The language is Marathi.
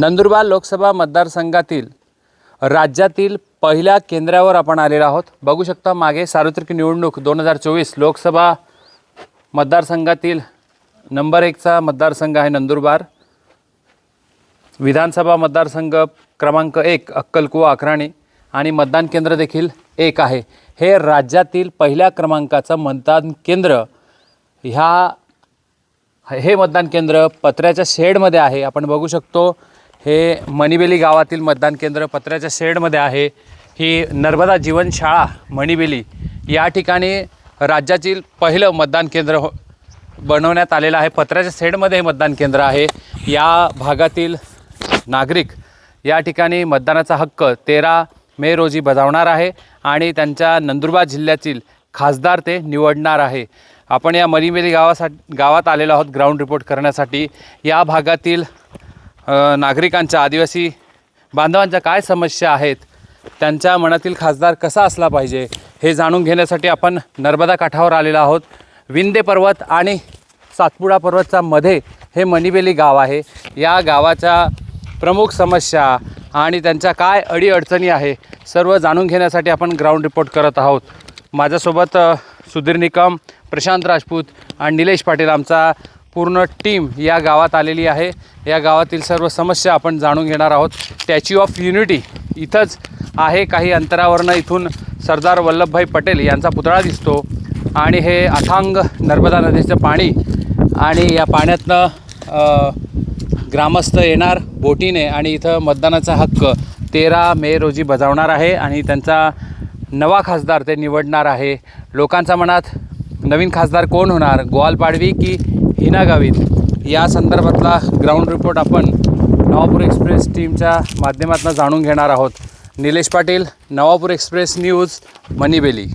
नंदुरबार लोकसभा मतदारसंघातील राज्यातील पहिल्या केंद्रावर आपण आलेलो आहोत. बघू शकता मागे सार्वत्रिक निवडणूक दोन हजार चोवीस लोकसभा मतदारसंघातील नंबर एकचा मतदारसंघ आहे नंदुरबार. विधानसभा मतदारसंघ क्रमांक एक अक्कलकुवा अकराणी आणि मतदान केंद्र देखील एक आहे. हे राज्यातील पहिल्या क्रमांकाचं मतदान केंद्र ह्या हे मतदान केंद्र पत्र्याच्या शेडमध्ये आहे. आपण बघू शकतो हे मणिबेली गावातील मतदान केंद्र पत्र्याच्या शेडमध्ये आहे. ही नर्मदा जीवनशाळा मणिबेली. या ठिकाणी राज्यातील पहिलं मतदान केंद्र हो बनवण्यात आलेलं आहे. पत्र्याच्या शेडमध्ये हे मतदान केंद्र आहे. या भागातील नागरिक या ठिकाणी मतदानाचा हक्क तेरा मे रोजी बजावणार आहे आणि त्यांच्या नंदुरबार जिल्ह्यातील खासदार ते निवडणार आहे. आपण या मरीमेरी गावासाठी गावात आलेलो आहोत. ग्राउंड रिपोर्ट करण्यासाठी. या भागातील नागरिकांच्या आदिवासी बांधवांच्या काय समस्या आहेत? त्यांच्या मनातील खासदार कसा असला पाहिजे? हे जाणून घेण्यासाठी आपण नर्मदा काठावर आलेलो आहोत. विंदे पर्वत आणि सातपुडा पर्वतच्या मध्ये हे मणिबेली गाव आहे. या गावाच्या प्रमुख समस्या आणि त्यांच्या काय अडीअडचणी आहे सर्व जाणून घेण्यासाठी आपण ग्राउंड रिपोर्ट करत आहोत. माझ्यासोबत सुधीर निकम प्रशांत राजपूत आणि निलेश पाटील आमचा पूर्ण टीम या गावात आलेली आहे. या गावातील सर्व समस्या आपण जाणून घेणार आहोत. स्टॅच्यू ऑफ युनिटी इथंच आहे. काही अंतरावरनं इथून सरदार वल्लभभाई पटेल यांचा पुतळा दिसतो. आणि हे अथांग नर्मदा नदीचं पाणी आणि या पाण्यातनं ग्रामस्थ येणार बोटीने आणि इथं मतदानाचा हक्क तेरा मे रोजी बजावणार आहे आणि त्यांचा नवा खासदार ते निवडणार आहे. लोकांच्या मनात नवीन खासदार कोण होणार? ग्वाल पाडवी की हिनागावीत या संदर्भातला ग्राउंड रिपोर्ट आपण नवापूर एक्सप्रेस टीमच्या माध्यमातून जाणून घेणार आहोत. Nilesh Patil Navapur express news Manibeli